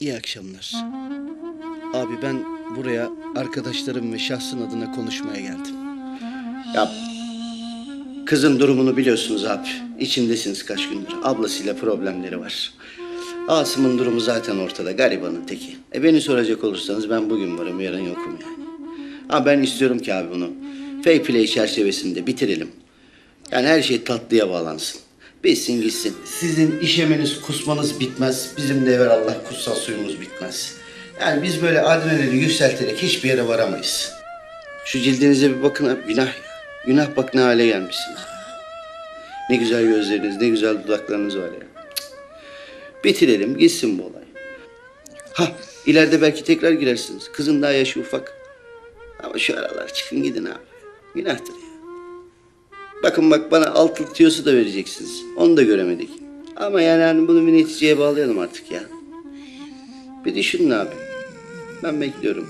İyi akşamlar. Abi ben buraya arkadaşlarım ve şahsın adına konuşmaya geldim. Ya kızın durumunu biliyorsunuz abi. İçindesiniz kaç gündür. Ablasıyla problemleri var. Asım'ın durumu zaten ortada. Garibanın teki. E beni soracak olursanız ben bugün varım yarın yokum yani. Ama ben istiyorum ki abi bunu fair play çerçevesinde bitirelim. Yani her şey tatlıya bağlansın. Bitsin gitsin. Sizin işemeniz, kusmanız bitmez. Bizim de Allah kutsal suyumuz bitmez. Yani biz böyle adrenalini yükselterek hiçbir yere varamayız. Şu cildinize bir bakın abi. Günah. Günah bak ne hale gelmişsiniz. Ne güzel gözleriniz, ne güzel dudaklarınız var ya. Bitirelim, gitsin bu olay. Ha, ileride belki tekrar girersiniz. Kızın daha yaşı ufak. Ama şu aralar çıkın gidin abi. Günahtır ya. Bakın bak bana altın tiyosu da vereceksiniz. Onu da göremedik. Ama yani hani bunu bir neticeye bağlayalım artık ya. Bir düşünün abi. Ben bekliyorum.